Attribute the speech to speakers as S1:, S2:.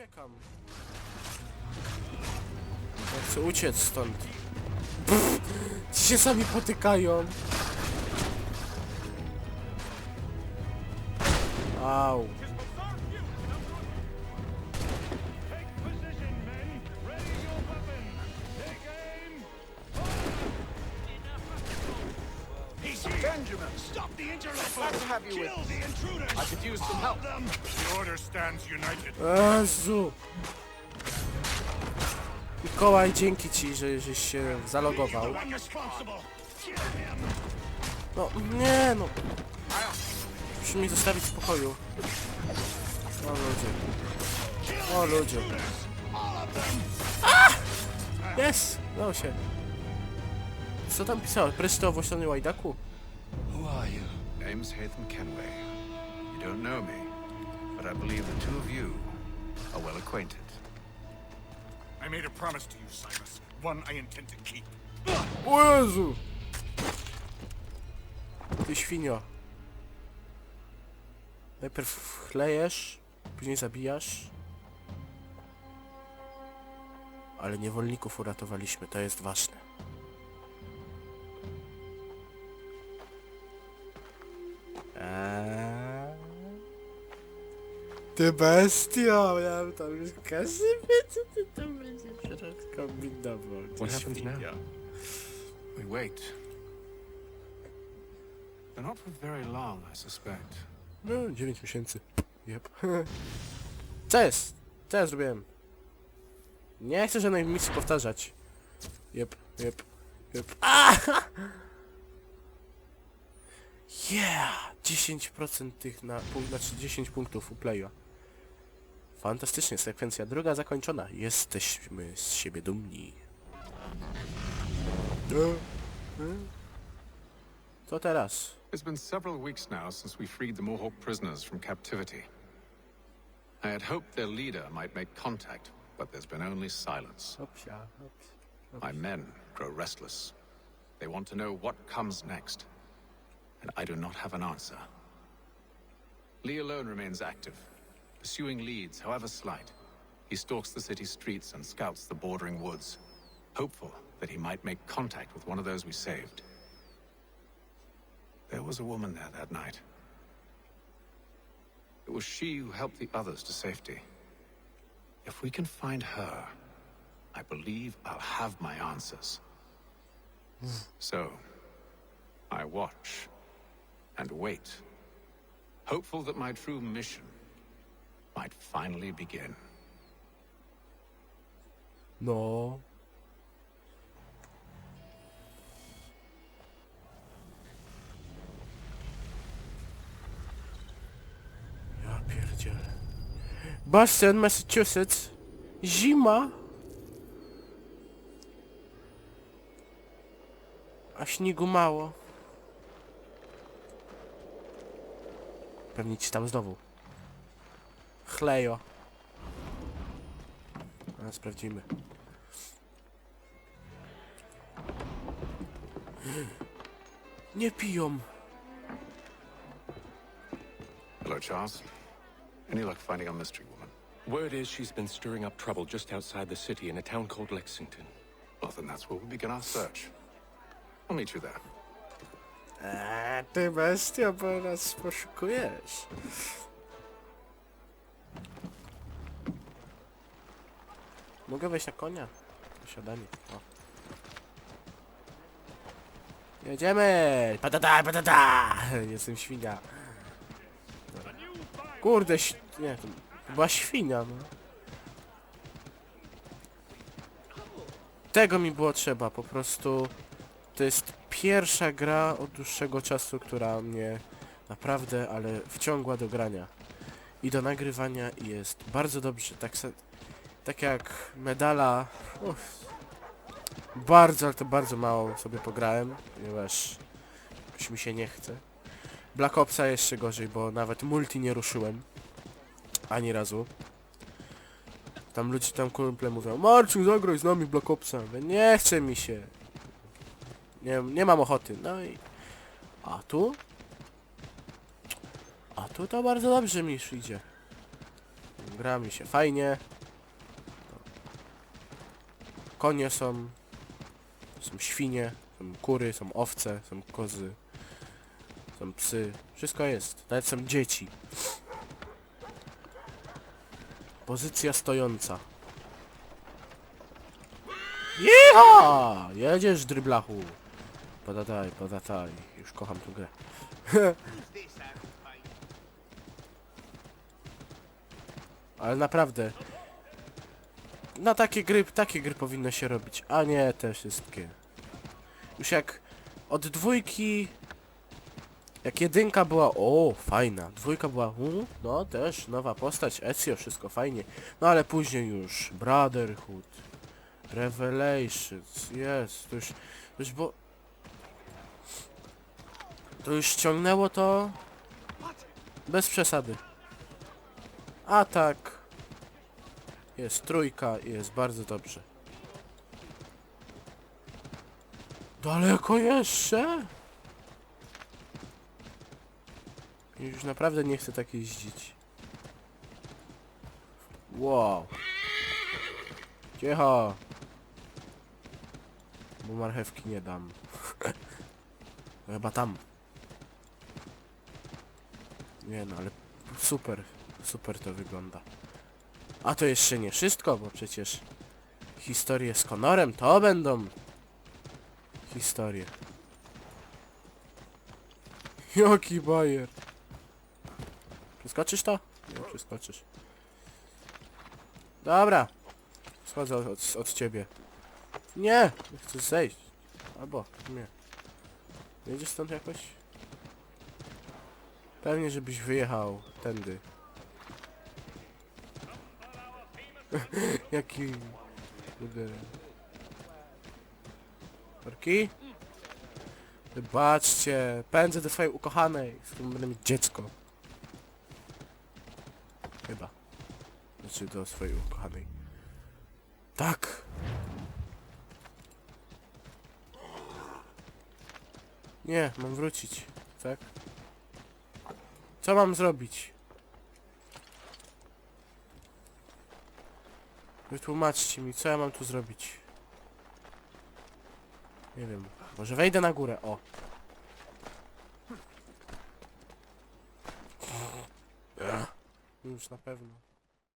S1: uciekam. Ja chcę uciec stąd. Pff, ci się sami potykają. Au.
S2: Position, men! Ready your weapons! Take aim! He's here! Benjamin! Stop the interlopers!
S3: Glad to have you
S2: Kill
S3: with
S2: the intruders!
S3: I could use some
S2: All
S3: help.
S2: of them!
S4: The order stands united.
S1: Jezu. Mikołaj, dzięki ci, że żeś się zalogował. No, nie no. Mi zostawić w spokoju. O ludzie. O ludzie.
S2: Them!
S1: Jest! Udało się. Co tam pisałeś? Preszto o Włosionym łajdaku?
S5: You? Name's Hatham Kenway. You don't know me, but I believe the two of you are well acquainted.
S4: I made a promise to you, Cyrus. One I intend to keep.
S1: O Jezu! Ty świnio. Najpierw chlejesz, później zabijasz. Ale niewolników uratowaliśmy, to jest ważne. Eee? Ty bestia! Ja tam już każdy wie, co ty tam będziesz teraz kombinował. ty
S5: What happens now?
S1: świnio.
S5: We wait. But not for very long, I suspect.
S1: No, 9 miesięcy. Jep. Co jest? Co ja zrobiłem? Nie chcę żadnej misji powtarzać. Jep, jep, jep. Ah! Yeah! 10% tych na punkt, znaczy 10 punktów u playa. Fantastycznie, sekwencja druga zakończona. Jesteśmy z siebie dumni. Co teraz?
S5: It's been several weeks now since we freed the Mohawk prisoners from captivity. I had hoped their leader might make contact, but there's been only silence. My men grow restless. They want to know what comes next. And I do not have an answer. Lee alone remains active, pursuing leads, however slight. He stalks the city streets and scouts the bordering woods, hopeful that he might make contact with one of those we saved. There was a woman there that night. It was she who helped the others to safety. If we can find her, I believe I'll have my answers. Hmm. so, I watch and wait, hopeful that my true mission might finally begin.
S1: No. Ja pierdzielę. Boston, Massachusetts. Zima. A śniegu mało. Pewnie ci tam znowu. Chlejo. A sprawdzimy. Nie piją.
S5: Hello, Charles. Any luck finding our mystery woman?
S6: Word is she's been stirring up trouble just outside the city in a town called Lexington.
S5: Well, then that's where we begin our search. I'll meet you there.
S1: Eee, ty bestia, bo nas poszukujesz. Mogę wejść na konia? Posiadanie. O. Jedziemy! Patata, patata! Jestem świnia. Kurde, ś... nie, to była świnia, no. Tego mi było trzeba, po prostu... To jest pierwsza gra od dłuższego czasu, która mnie naprawdę, ale wciągła do grania i do nagrywania i jest bardzo dobrze. Tak, tak jak medala. Uff, bardzo, ale to bardzo mało sobie pograłem, ponieważ jakoś mi się nie chce. Black Opsa jeszcze gorzej, bo nawet multi nie ruszyłem. Ani razu. Tam ludzie, tam kumple mówią Marcin, zagraj z nami Black Opsa. Nie chce mi się. Nie, nie mam ochoty. No i... A tu? A tu to bardzo dobrze mi idzie. gra mi się fajnie. Konie są, są świnie, są kury, są owce, są kozy, są psy, wszystko jest, nawet są dzieci. Pozycja stojąca. Jecha! Jedziesz, dryblachu. Podataj, podataj. Już kocham tę grę. Ale naprawdę. Na takie gry, takie gry powinno się robić, a nie te wszystkie. Już jak od dwójki... Jak jedynka była, o, fajna. Dwójka była, u, no też, nowa postać, Ezio, wszystko fajnie. No ale później już Brotherhood, Revelations, jest, to już, to już bo... To już ściągnęło to... Bez przesady. A tak... Jest trójka i jest bardzo dobrze. Daleko jeszcze? Już naprawdę nie chcę tak jeździć. Wow. Cicho. Bo marchewki nie dam. Chyba tam. Nie no, ale super, super to wygląda. A to jeszcze nie wszystko, bo przecież historie z Konorem to będą historie. Jaki bajer. Przeskoczysz to? Nie przeskoczysz. Dobra. Schodzę od, od, ciebie. Nie chcę zejść. Albo, nie. Jedziesz stąd jakoś? Pewnie, żebyś wyjechał tędy. Jaki... Kurde... Orki? Wybaczcie, pędzę do twojej ukochanej, z którą będę mieć dziecko. Chyba. Znaczy do swojej ukochanej. Tak! Nie, mam wrócić, tak? Co mam zrobić? Wytłumaczcie mi, co ja mam tu zrobić. Nie wiem, może wejdę na górę, o. Już na pewno.